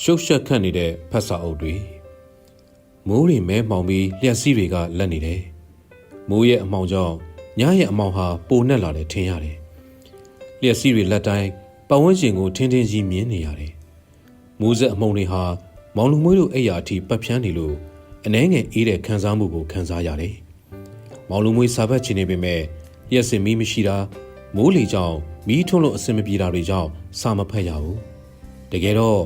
ရှုပ်ရှက်ခတ်နေတဲ့ဖတ်စာအုပ်တွေမိုးတွေမဲမှောင်ပြီးလျှက်စီးတွေကလက်နေတယ်မိုးရဲ့အမှောင်ကြောင့်ညရဲ့အမှောင်ဟာပိုနှက်လာတယ်ထင်ရတယ်လျှက်စီးတွေလက်တိုင်းပတ်ဝန်းကျင်ကိုထင်းထင်းကြီးမြင်နေရတယ်မိုးဆက်အမှောင်တွေဟာမောင်လူမွေးတို့အိယာအထိပတ်ဖြန်းနေလို့အနှဲငယ်အေးတဲ့ခံစားမှုကိုခံစားရတယ်မောင်လူမွေးစာဘတ်ချင်နေပေမဲ့လျှက်စင်မီးမရှိတာမိုးလေကြောင့်မီးထွန်းလို့အဆင်မပြေတာတွေကြောင့်စာမဖတ်ရဘူးတကယ်တော့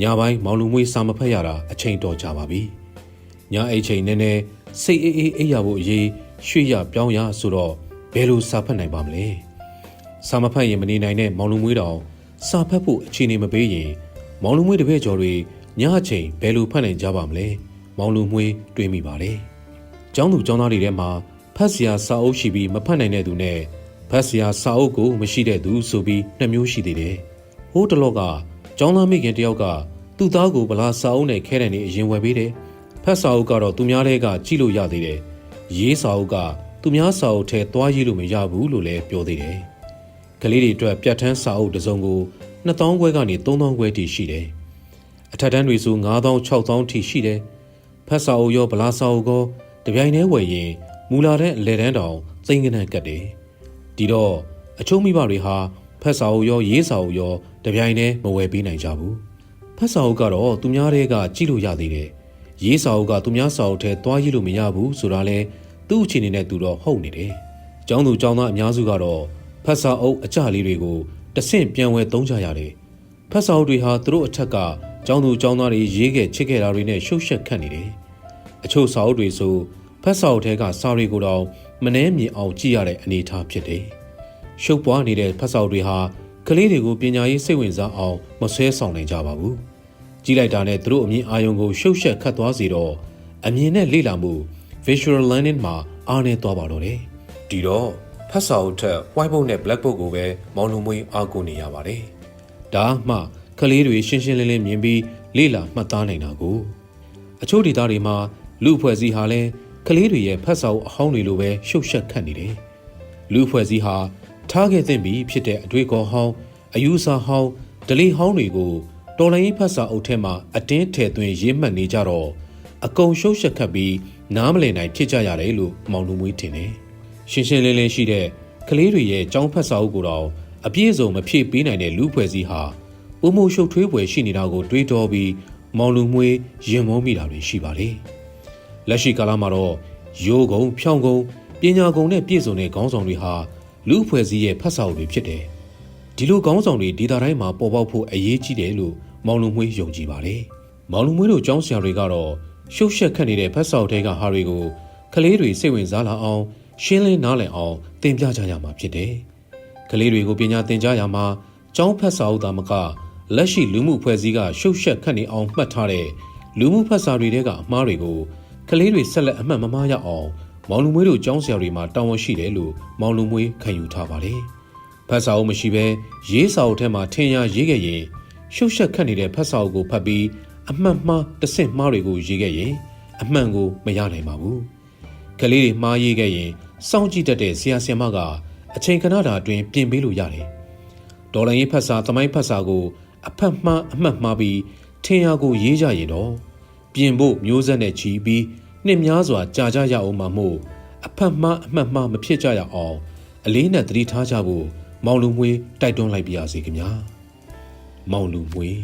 ညပိုင်းမောင်လူမွေးစာမဖတ်ရတာအချိန်တော်ကြပါပြီညအိတ်ချိန်နည်းနည်းစိတ်အေးအေးအိပ်ရဖို့အရေးရွှေ့ရပြောင်းရဆိုတော့ဘယ်လိုစာဖတ်နိုင်ပါမလဲစာမဖတ်ရင်မနေနိုင်တဲ့မောင်လူမွေးတောင်စာဖတ်ဖို့အချိန်နေမပေးရင်မောင်လူမွေးတပည့်ကျော်တွေညအချိန်ဘယ်လိုဖတ်နိုင်ကြပါမလဲမောင်လူမွေးတွေးမိပါတယ်ကျောင်းသူကျောင်းသားတွေထဲမှာဖတ်စရာစာအုပ်ရှိပြီးမဖတ်နိုင်တဲ့သူနဲ့ဖတ်စရာစာအုပ်ကိုမရှိတဲ့သူဆိုပြီးနှစ်မျိုးရှိသေးတယ်ဟိုးတလော့ကကျောင်းသားမိခင်တယောက်က သူ့သားကိုဗလာစာအုပ်နဲ့ခဲတယ်နေအရင်ဝယ်ပေးတယ်ဖတ်စာအုပ်ကတော့သူများတွေကကြည့်လို့ရသေးတယ်ရေးစာအုပ်ကသူများစာအုပ်ထဲသွားရေးလို့မရဘူးလို့လည်းပြောသေးတယ်ကလေးတွေအတွက်ပြတ်ထန်းစာအုပ်တစ်စုံကို2000ခွဲကနေ3000ခွဲထိရှိတယ်အထက်တန်းတွေဆို9000 6000ထိရှိတယ်ဖတ်စာအုပ်ရောဗလာစာအုပ်ကောတပြိုင်တည်းဝယ်ရင်မူလာတဲ့အလဲတန်းတောင်သိန်းကနန်းကတ်တယ်ဒီတော့အချို့မိဘတွေဟာဖတ်စာအုပ်ရောရေးစာအုပ်ရောတပြိုင်တည်းမဝယ်ပေးနိုင်ကြဘူး ဖတ်စာအုပ်ကတော့သူများတွေကကြည့်လို့ရသေးတယ်ရေးစာအုပ်ကသူများစာအုပ်ထဲသွားရေးလို့မရဘူးဆိုတာလဲသူ့အခြေအနေနဲ့သူတော့ဟုတ်နေတယ်ကျောင်းသူကျောင်းသားအများစုကတော့ဖတ်စာအုပ်အကြလေးတွေကိုတဆင့်ပြန်ဝယ်သုံးကြရတယ်ဖတ်စာအုပ်တွေဟာသူတို့အထက်ကကျောင်းသူကျောင်းသားတွေရေးခဲ့ချစ်ခဲ့တာတွေနဲ့ရှုပ်ရှက်ခတ်နေတယ်အချို့စာအုပ်တွေဆိုဖတ်စာအုပ်ထဲကစာတွေကိုတော့မနှဲမြင်အောင်ကြည့်ရတဲ့အနေအထားဖြစ်တယ်ရှုပ်ပွားနေတဲ့ဖတ်စာအုပ်တွေဟာ ကလေးတွေကိုပညာရေးစိတ်ဝင်စားအောင်မဆွဲဆောင်နိုင်ကြပါဘူး။ကြီးလိုက်တာနဲ့သူတို့အမြင်အာရုံကိုရှုပ်ရှက်ခတ်သွားစေတော့အမြင်နဲ့လေ့လာမှု visual learning မှာအားနည်းသွားပါတော့တယ်။ဒီတော့ဖတ်စာအုပ်ထက် whiteboard နဲ့ blackboard ကိုပဲမောင်နှမွေးအားကိုနေရပါတယ်။ဒါမှကလေးတွေရှင်းရှင်းလင်းလင်းမြင်ပြီးလေ့လာမှတ်သားနိုင်တာကိုအချို့ဒေသတွေမှာလူအဖွဲ့အစည်းဟာလည်းကလေးတွေရဲ့ဖတ်စာအုပ်အဟောင်းတွေလိုပဲရှုပ်ရှက်ခတ်နေတယ်။လူအဖွဲ့အစည်းဟာ ထားခဲ့သင့်ပြီဖြစ်တဲ့အတွေ့အခေါ်ဟောင်းအယူဆဟောင်းဒလီဟောင်းတွေကိုတော်လိုင်းဖတ်စာအုပ်ထဲမှာအတင်းထည့်သွင်းရေးမှတ်နေကြတော့အကုံရှုပ်ရှက်ခတ်ပြီးနားမလည်နိုင်ဖြစ်ကြရတယ်လို့မောင်လူမွေးထင်တယ်။ရှင်းရှင်းလင်းလင်းရှိတဲ့ကလေးတွေရဲ့ចောင်းဖတ်စာအုပ်ကိုတော့အပြည့်စုံမဖြည့်ပေးနိုင်တဲ့လူဖွဲ့စည်းဟာပုံမရှုပ်ထွေးပွဲရှိနေတာကိုတွေးတောပြီးမောင်လူမွေးရင်မောမိတာတွေရှိပါလေ။လက်ရှိကာလမှာတော့ရိုးကုံဖြောင်းကုံပညာကုံနဲ့ပြည့်စုံတဲ့ခေါင်းဆောင်တွေဟာ လူဖွဲ့စည်းရဲ့ဖတ်စာအုပ်တွေဖြစ်တယ်။ဒီလိုခေါင်းဆောင်တွေဒေတာတိုင်းမှာပေါ်ပေါက်ဖို့အရေးကြီးတယ်လို့မောင်လူမွေးယုံကြည်ပါတယ်။မောင်လူမွေးတို့ကျောင်းဆရာတွေကတော့ရှုပ်ရှက်ခတ်နေတဲ့ဖတ်စာအုပ်တွေကဟာတွေကိုကလေးတွေစိတ်ဝင်စားလာအောင်ရှင်းလင်းနားလည်အောင်သင်ပြကြရမှာဖြစ်တယ်။ကလေးတွေကိုပညာသင်ကြားရမှာကျောင်းဖတ်စာအုပ်သားမကလက်ရှိလူမှုဖွဲ့စည်းကရှုပ်ရှက်ခတ်နေအောင်မှတ်ထားတဲ့လူမှုဖတ်စာတွေထဲကအမှားတွေကိုကလေးတွေဆက်လက်အမှတ်မမှားရအောင် မောင်လူမွေးတို့ကျောင်းဆရာတွေမှာတာဝန်ရှိတယ်လို့မောင်လူမွေးခံယူထားပါတယ်။ဖတ်စာအုပ်မရှိဘဲရေးစာအုပ်ထဲမှာထင်ရရေးခဲ့ရင်ရှုပ်ရှက်ခတ်နေတဲ့ဖတ်စာအုပ်ကိုဖတ်ပြီးအမှန်မှားတဆင့်မှားတွေကိုရေးခဲ့ရင်အမှန်ကိုမရနိုင်ပါဘူး။ကလေးတွေမှားရေးခဲ့ရင်စောင့်ကြည့်တတ်တဲ့ဆရာဆရာမကအချိန်ခဏတာအတွင်းပြင်ပေးလို့ရတယ်။ဒေါ်လာရေးဖတ်စာသမိုင်းဖတ်စာကိုအဖတ်မှားအမှတ်မှားပြီးထင်ရကိုရေးကြရင်တော့ပြင်ဖို့မျိုးဆက်နဲ့ချီပြီး နှစ်များစွာကြာကြရအောင်မှမို့အဖတ်မှားအမှတ်မှားမဖြစ်ကြရအောင်အလေးနဲ့သတိထားကြဖို့မောင်လူမွေးတိုက်တွန်းလိုက်ပါရစေခင်ဗျာမောင်လူမွေး